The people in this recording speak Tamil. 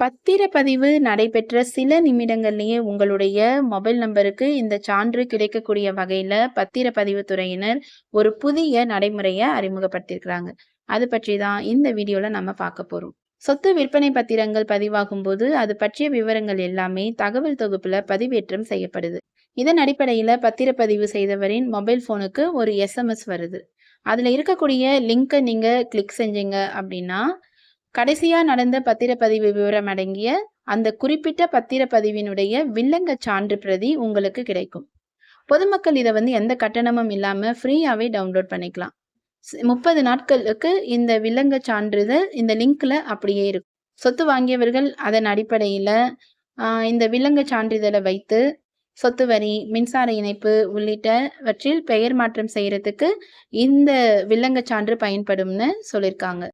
பத்திரப்பதிவு நடைபெற்ற சில நிமிடங்கள்லயே உங்களுடைய மொபைல் நம்பருக்கு இந்த சான்று கிடைக்கக்கூடிய வகையில் பத்திரப்பதிவு துறையினர் ஒரு புதிய நடைமுறையை அறிமுகப்படுத்தியிருக்கிறாங்க. அது பற்றி தான் இந்த வீடியோவில் நம்ம பார்க்க போகிறோம் சொத்து விற்பனை பத்திரங்கள் பதிவாகும்போது அது பற்றிய விவரங்கள் எல்லாமே தகவல் தொகுப்புல பதிவேற்றம் செய்யப்படுது. இதன் அடிப்படையில பத்திரப்பதிவு செய்தவரின் மொபைல் ஃபோனுக்கு ஒரு எஸ்எம்எஸ் வருது. அதில் இருக்கக்கூடிய லிங்கை நீங்கள் கிளிக் செஞ்சீங்க அப்படின்னா, கடைசியா நடந்த பத்திரப்பதிவு விவரம் அடங்கிய அந்த குறிப்பிட்ட பத்திரப்பதிவினுடைய வில்லங்கச் சான்று பிரதி உங்களுக்கு கிடைக்கும். பொதுமக்கள் இதை வந்து எந்த கட்டணமும் இல்லாம ஃப்ரீயாவே டவுன்லோட் பண்ணிக்கலாம். ஸ் 30 நாட்களுக்கு இந்த வில்லங்கச் சான்றிதழ் இந்த லிங்க்ல அப்படியே இருக்கும். சொத்து வாங்கியவர்கள் அதன் அடிப்படையில இந்த வில்லங்க சான்றிதழை வைத்து சொத்து வரி, மின்சார இணைப்பு உள்ளிட்டவற்றில் பெயர் மாற்றம் செய்யறதுக்கு இந்த வில்லங்கச் சான்று பயன்படும்னு சொல்லியிருக்காங்க.